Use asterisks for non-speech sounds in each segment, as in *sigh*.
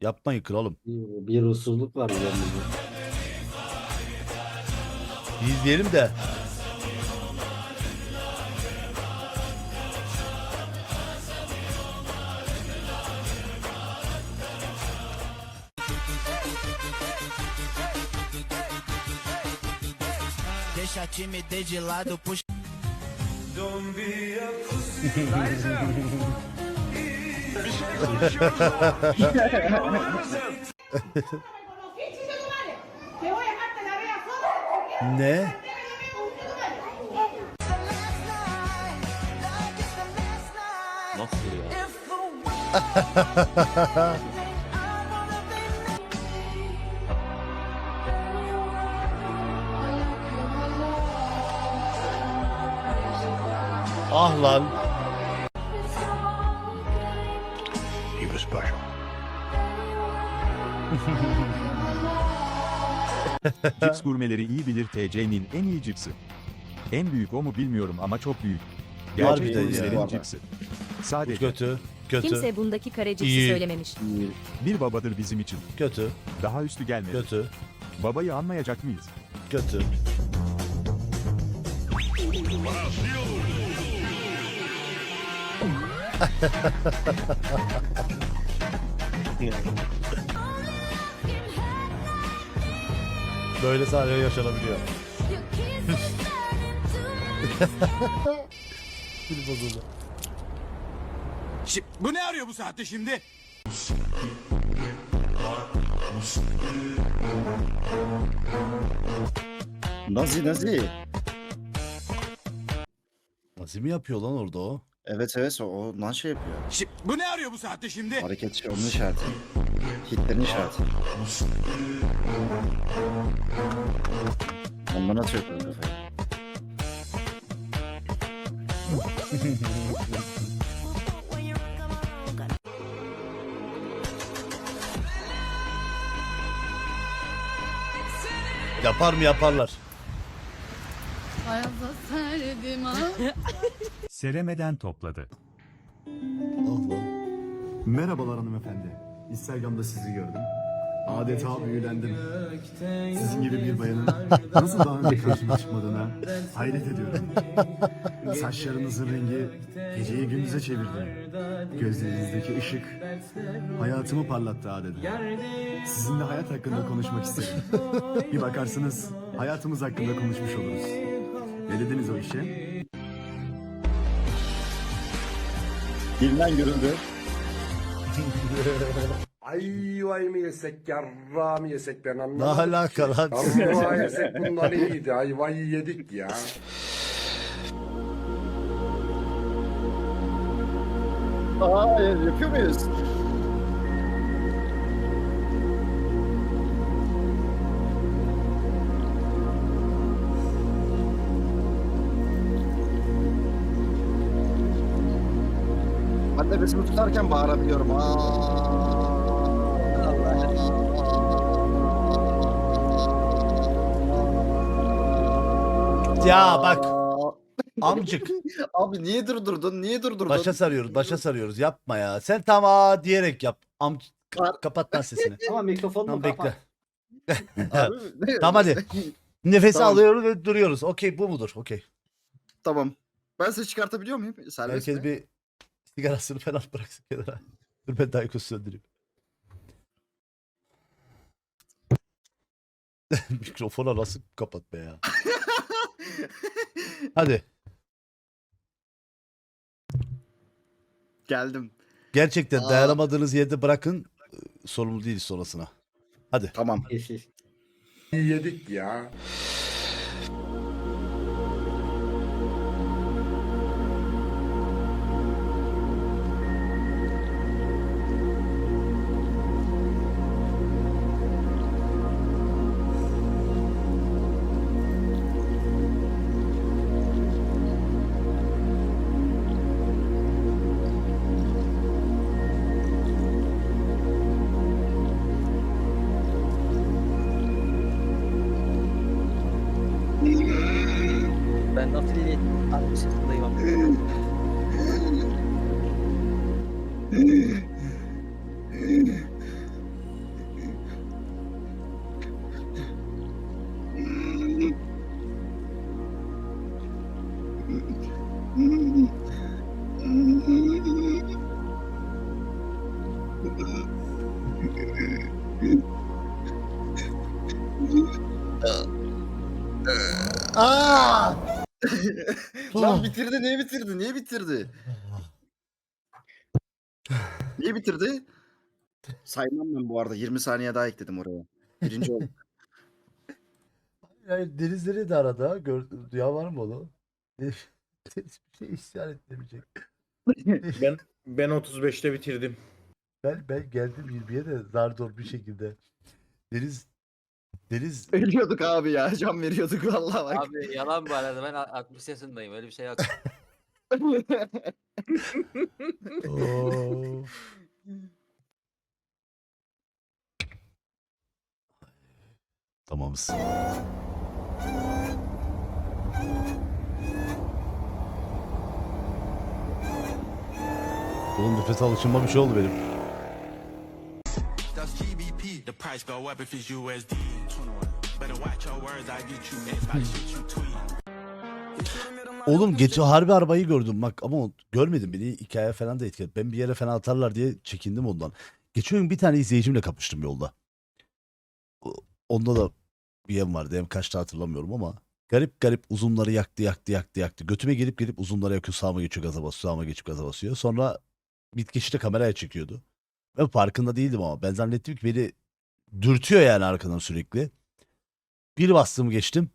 Yapmayın kralım. Bir, bir usulluk var üzerimizde. Bir izleyelim de. Deixa a timidez de lado, puxa. Ne? Nasıl ya? Ah lan. *laughs* Cips gurmeleri iyi bilir TC'nin en iyi cipsi. En büyük o mu bilmiyorum ama çok büyük. Harbiden Gerçek ya. gurmelerin cipsi. Sadece Kötü. Kötü. Kimse bundaki kara cipsi İyi. söylememiş. bir babadır bizim için. Kötü. Daha üstü gelmedi. Kötü. Babayı anmayacak mıyız? Kötü. *laughs* Böyle sahne yaşanabiliyor. Film bozuldu. Şi- Bu ne arıyor bu saatte şimdi? Nazi Nazi. Nasıl mi yapıyor lan orada o? Evet evet o ondan şey yapıyor. Şi- Bu ne arıyor bu saatte şimdi? Hareket şey, onun işareti. Hitler'in işareti. Ondan atıyor kuru kafayı. Yapar mı yaparlar. Ayazda serdim ha. *laughs* Seremeden topladı. Ah lan. Merhabalar hanımefendi. Instagram'da sizi gördüm. Adeta büyülendim. Sizin gibi bir bayanın nasıl daha önce karşıma çıkmadığına hayret ediyorum. Saçlarınızın rengi geceyi gündüze çevirdi. Gözlerinizdeki ışık hayatımı parlattı adeta. Sizinle hayat hakkında konuşmak isterim. Bir bakarsınız hayatımız hakkında konuşmuş oluruz. Ne dediniz o işe? Bilmem görüldü. Ayvayı mı yesek, yarrağı mı yesek ben Ne anlamadım. alaka lan? Yarrağı yesek bundan iyiydi. Ayvayı yedik ya. Aa yapıyor muyuz? Nefesimi tutarken bağırabiliyorum. Aa. Ya bak *laughs* amcık. Abi niye durdurdun? Niye durdurdun? Başa sarıyoruz, başa sarıyoruz. Yapma ya. Sen tamam diyerek yap. Am Var. kapat lan sesini. Ama *laughs* mikrofonunu Tamam kapat. bekle. *laughs* Abi, Tamam hadi. Nefesi Tamam. alıyoruz ve duruyoruz. Okey bu mudur? Okey. Tamam. Ben ses çıkartabiliyor muyum? Serbest Herkes mi? bir sigarasını falan *laughs* bıraksın kenara. Dur ben Dayko'su söndüreyim. *laughs* Mikrofona nasıl kapat be ya? *laughs* Hadi. Geldim. Gerçekten Aa. dayanamadığınız yerde bırakın. Sorumlu değiliz sonrasına. Hadi. Tamam. Yedik ya. Aa! Lan bitirdi niye bitirdi? Niye bitirdi? niye bitirdi? Saymam ben bu arada. 20 saniye daha ekledim oraya. Birinci oldu. *laughs* Yani denizleri de arada. Gör, duyan var mı onu? Deniz bir şey işaretlemeyecek. *laughs* Ben ben 35'te bitirdim. Ben, ben geldim 20'ye de zar zor bir şekilde. Deniz Deniz Ölüyorduk abi ya. Can veriyorduk vallahi bak. Abi yalan bu arada ben 60 yaşındayım öyle bir şey yok. *laughs* Oo. Tamamız. Oğlum nefes alışınma bir şey oldu benim. That's GBP. The price go up if it's USD. 21. Better watch your words, I get you. Everybody shoot you tweet. Oğlum geç harbi arabayı gördüm bak ama o- görmedim beni hikaye falan da etkiledi. Ben bir yere falan atarlar diye çekindim ondan. Geçen gün bir tane izleyicimle kapıştım yolda. Onda da bir yem vardı hem kaçta hatırlamıyorum ama garip garip uzunları yaktı yaktı yaktı yaktı. Götüme gelip gelip uzunları yakıyor sağıma geçiyor gaza basıyor sağıma geçip gaza basıyor. Sonra bitkeşi kameraya çekiyordu. Ben farkında değildim ama ben zannettim ki beni dürtüyor yani arkadan sürekli. Bir bastım geçtim.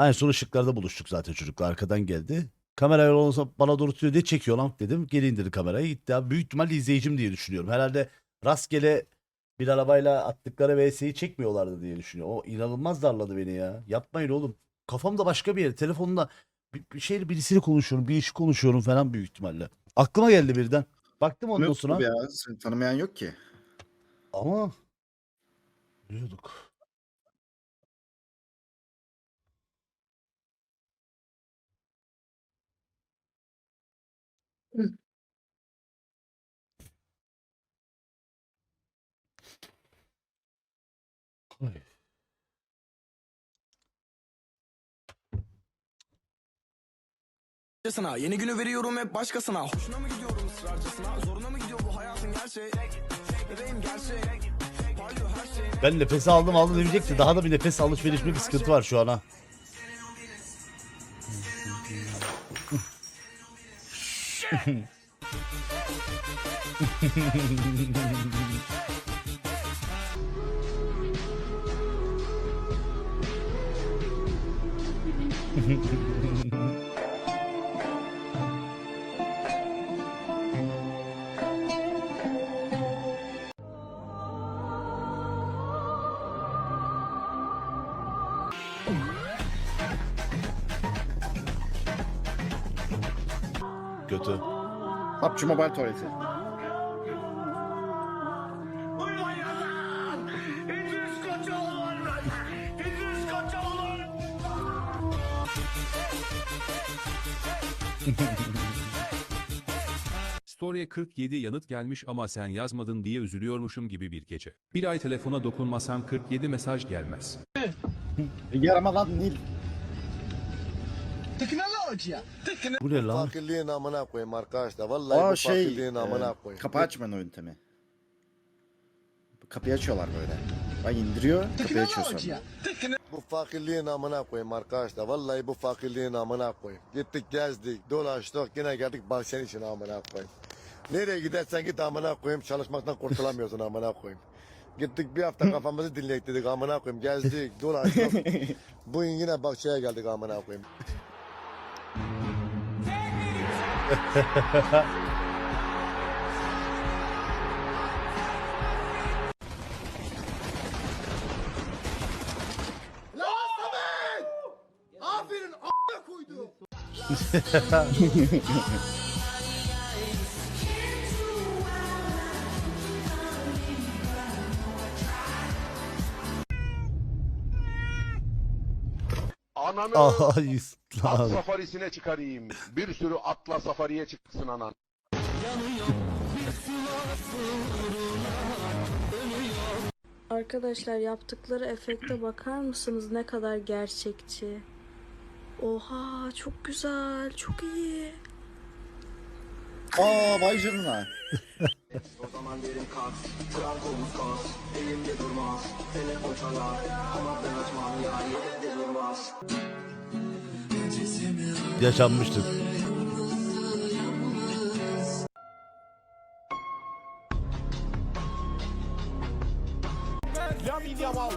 En son ışıklarda buluştuk zaten çocukla arkadan geldi. Kameraya olsa bana doğru tutuyor diye çekiyor lan dedim. Geri indirdi kamerayı gitti abi. Büyük ihtimalle izleyicim diye düşünüyorum. Herhalde rastgele bir arabayla attıkları VS'yi çekmiyorlardı diye düşünüyorum. O inanılmaz darladı beni ya. Yapmayın oğlum. Kafamda başka bir yer. Telefonla bir, bir şeyle birisiyle konuşuyorum. Bir işi konuşuyorum falan büyük ihtimalle. Aklıma geldi birden. Baktım ondan Yok sonra. ya. Seni tanımayan yok ki. Ama biliyorduk. Ay. Sana yeni günü veriyorum hep başkasına. Hoşuna mı gidiyorum ısrarcasına? Zoruna mı gidiyor bu hayatın gerçeği? Bebeğim gerçeği. Ben nefes aldım aldım demeyecekti. Daha da bir nefes alışverişme bir sıkıntı var şu an ha. *laughs* PUBG Mobile tuvaleti. *laughs* Story'e 47 yanıt gelmiş ama sen yazmadın diye üzülüyormuşum gibi bir gece. Bir ay telefona dokunmasam 47 mesaj gelmez. Yarama lan Nil. Bu ne lan? Fakirliğin amına koyayım arkadaşlar. Vallahi Aa bu şey. fakirliğin amına e, koyayım. kapı açma yöntemi. Kapıyı açıyorlar böyle. Bak indiriyor. Kapıyı açıyor sonra. Bu fakirliğin amına koyayım arkadaşlar. Vallahi bu fakirliğin amına koyayım. Gittik gezdik, dolaştık, yine geldik bak senin için amına koyayım. Nereye gidersen git amına koyayım, çalışmaktan kurtulamıyorsun amına koyayım. Gittik bir hafta kafamızı dinleyek dedik amına koyayım. Gezdik, dolaştık. *laughs* Bugün yine bak şeye geldik amına koyayım. Aferin a**a koydu. *laughs* Ananı Ay at lan. safarisine çıkarayım. Bir sürü atla safariye çıksın anan. Arkadaşlar yaptıkları efekte bakar mısınız ne kadar gerçekçi. Oha çok güzel çok iyi. Aa vay canına. *laughs* O zaman derim kalk Frankomuz kas Elimde durmaz Telefon çalar Ama ben açmam ya Yaşanmıştır. Lamin Yamal.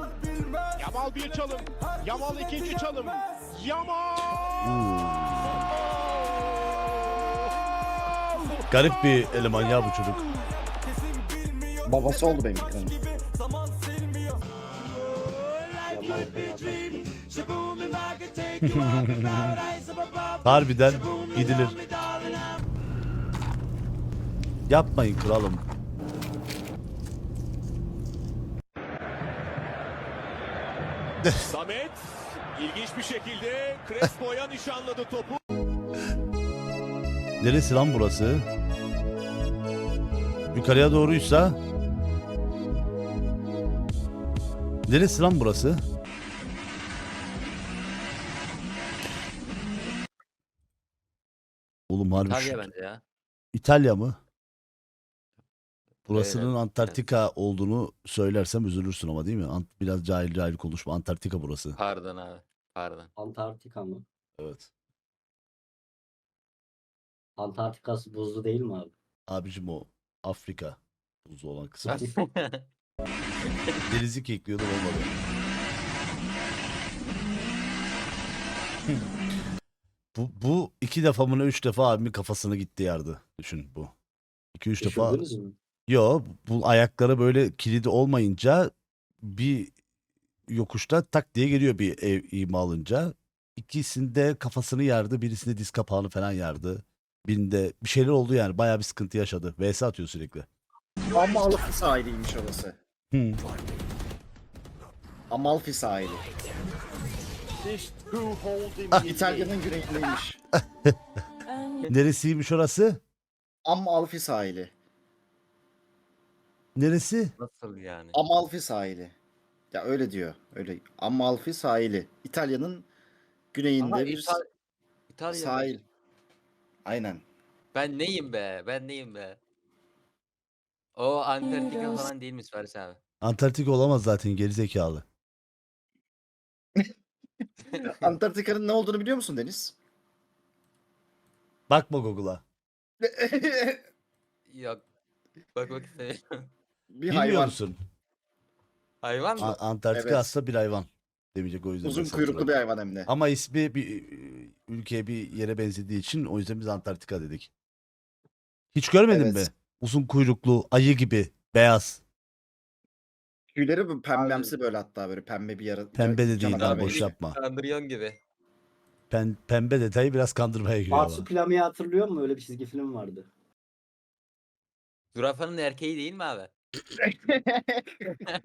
Yamal bir çalım. Yamal ikinci çalım. Yamal. Garip bir eleman ya bu çocuk. Babası oldu benim ekranım. *laughs* Harbiden gidilir. Yapmayın kralım. Samet ilginç bir şekilde Crespo'ya nişanladı topu. *laughs* Neresi lan burası? Yukarıya doğruysa Neresi lan burası? Oğlum harbi şu- İtalya bence ya. İtalya mı? Burasının Evet, Antarktika olduğunu söylersem üzülürsün ama değil mi? Ant- Biraz cahil cahil konuşma. Antarktika burası. Pardon abi. Pardon. Antarktika mı? Evet. Antarktikası buzlu değil mi abi? Abicim o Afrika buzlu olan kısım. *laughs* *laughs* Denizi kekliyordum olmadı. *laughs* bu, bu iki defa mı ne üç defa abimin kafasını gitti yardı. Düşün bu. İki üç defa. Düşündünüz mü? Yo bu ayakları böyle kilidi olmayınca bir yokuşta tak diye geliyor bir ev ima alınca. İkisinde kafasını yardı. Birisinde diz kapağını falan yardı. Birinde bir şeyler oldu yani. Bayağı bir sıkıntı yaşadı. VS atıyor sürekli. Amalfi sahiliymiş orası. Hı. Amalfi sahili. İtalya'nın güneyindeymiş. *laughs* Neresiymiş orası? Amalfi sahili. Neresi? Nasıl yani? Amalfi sahili. Ya öyle diyor. Öyle. Amalfi sahili. İtalya'nın güneyinde Aha, bir İtal- İtalya. sahil. Aynen. Ben neyim be? Ben neyim be? O Antarktika falan değil mi Faris abi? Antarktika olamaz zaten gerizekalı. *laughs* Antarktika'nın ne olduğunu biliyor musun Deniz? Bakma Google'a. *laughs* Yok. Bakmak istemiyorum. bir Bilmiyor hayvan. musun? Hayvan mı? A- Antarktika Evet. aslında bir hayvan. Demeyecek o yüzden. Uzun ben kuyruklu bir hayvan hem de. Ama ismi bir e, ülkeye bir yere benzediği için o yüzden biz Antarktika dedik. Hiç görmedin Evet. mi? Uzun kuyruklu, ayı gibi, beyaz. Tüyleri bu pembemsi böyle hatta böyle pembe bir yara. Pembe de değil canavar lan boş yapma. Kandırıyorsun gibi. Pen, pembe detayı biraz kandırmaya giriyor ama. Marsupilami'yi hatırlıyor musun? Öyle bir çizgi film vardı. Zürafanın erkeği değil mi abi? *laughs*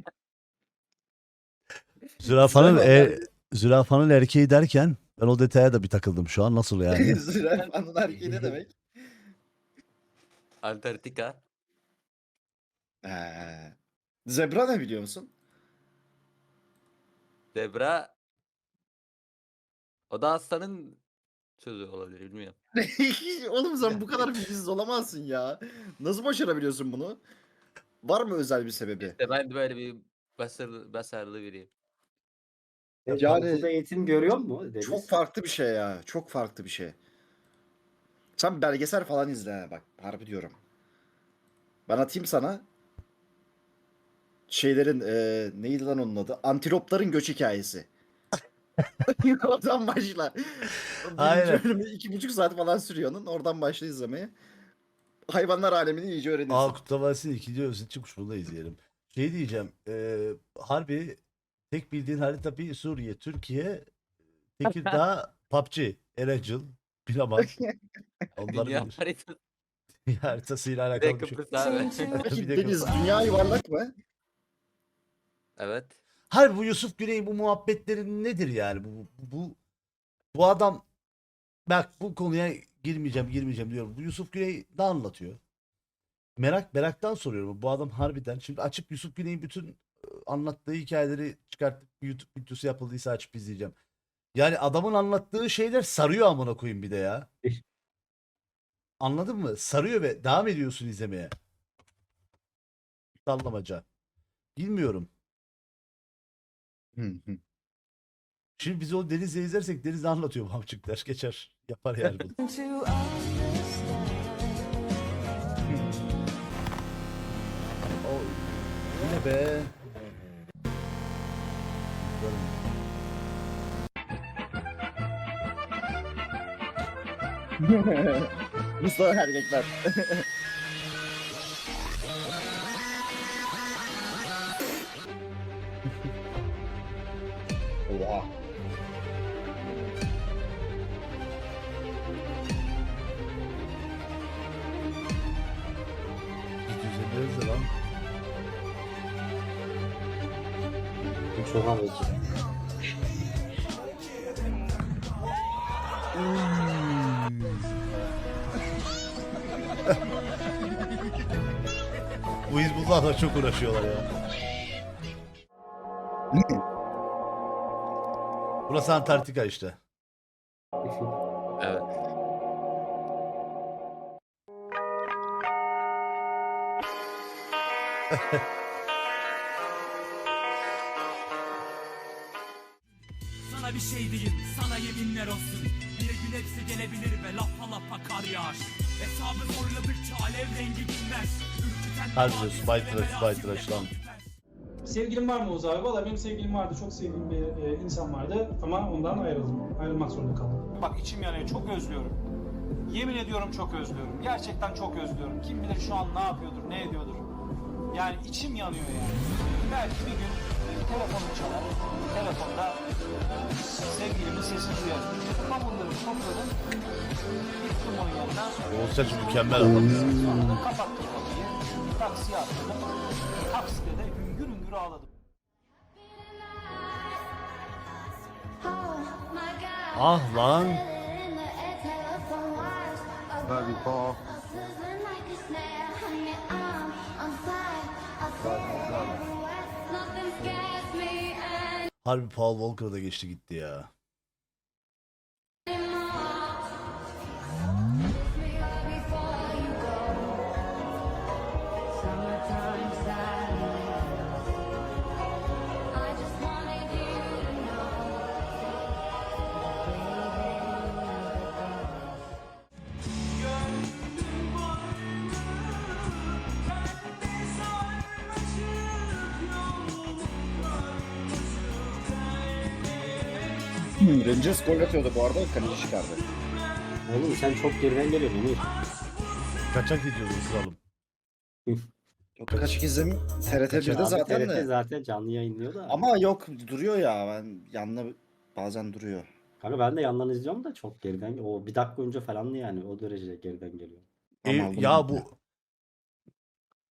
Zürafanın, Zürafa- er, zürafanın erkeği derken ben o detaya da bir takıldım şu an. Nasıl yani? *laughs* Zürafanın erkeği ne demek? Antarktika. Ee, zebra ne biliyor musun? Zebra. O da aslanın sözü olabilir bilmiyorum. *laughs* Oğlum sen bu kadar *laughs* bilgisiz olamazsın ya. Nasıl başarabiliyorsun bunu? Var mı özel bir sebebi? İşte ben de böyle bir basarlı, basarlı biriyim. Yani, Yani- okulda eğitim görüyor mu? Deniz? Çok farklı bir şey ya. Çok farklı bir şey. Sen belgesel falan izle ha, bak. Harbi diyorum. Ben atayım sana. Şeylerin eee neydi lan onun adı? Antilopların göç hikayesi. *laughs* *laughs* oradan başla. Aynen. bölümü iki buçuk saat falan sürüyor onun. Oradan başla izlemeye. Hayvanlar alemini iyice öğrenirsin. Aa Kurtlar Vadisi'nin ikinci özeti çıkmış bunu da izleyelim. Şey diyeceğim. E, harbi tek bildiğin harita bir Suriye, Türkiye, Tekirdağ, *laughs* PUBG, Erangel, Bilamaz. Onlar Dünya bilir. haritası. haritasıyla alakalı bir şey. Kıbrıs abi. Peki Bir de Deniz Kıbrıs. dünya yuvarlak mı? Evet. Harbi bu Yusuf Güney'in bu muhabbetleri nedir yani? Bu, bu, bu adam bak bu konuya girmeyeceğim girmeyeceğim diyorum. Bu Yusuf Güney ne anlatıyor? Merak meraktan soruyorum. Bu adam harbiden şimdi açıp Yusuf Güney'in bütün anlattığı hikayeleri çıkartıp YouTube videosu yapıldıysa açıp izleyeceğim. Yani adamın anlattığı şeyler sarıyor amına koyayım bir de ya. Anladın mı? Sarıyor ve devam ediyorsun izlemeye. Sallamaca. Bilmiyorum. Hı hı. Şimdi biz o Deniz'le izlersek Deniz anlatıyor Mamçık ders geçer. Yapar yani bunu. o, *laughs* bu ne be? Mustafa erkekler. *laughs* Bu Hizbullah'la çok uğraşıyorlar ya. Burası Antarktika işte. Evet. Sana bir şey diyeyim, sana yeminler olsun. Bir gün hepsi gelebilir ve lapa lapa kar yağar. Hesabı zorladıkça alev rengi dinmez. Ürküten Harbi diyorsun, Bay Tıraş, Bay Tıraş lan. Sevgilim var mı Oğuz abi? Valla benim sevgilim vardı. Çok sevdiğim bir e, insan vardı. Ama ondan ayrıldım. Ayrılmak zorunda kaldım. Bak içim yanıyor, çok özlüyorum. Yemin ediyorum çok özlüyorum. Gerçekten çok özlüyorum. Kim bilir şu an ne yapıyordur, ne ediyordur. Yani içim yanıyor yani. Belki bir gün telefonum çalar. Telefonda sevgilimin sesini duyarım. Bavullarımı topladım. Gittim onun yanına. Oğuz Selçuk mükemmel kapattım. Taksiye atladım. Takside de hüngür hüngür ağladım. Ah lan. Harbi Paul Walker da geçti gitti ya. Rangers gol atıyordu bu arada kaleci çıkardı. Oğlum sen çok geriden geliyorsun Emir. Kaçak gidiyordu kralım. Yok kaç izledim TRT 1'de Abi zaten TRT de. zaten canlı yayınlıyor da. Ama yok duruyor ya ben yanına bazen duruyor. Kanka ben de yandan izliyorum da çok geriden. O bir dakika önce falandı yani. O derece geriden geliyor. E, ya bu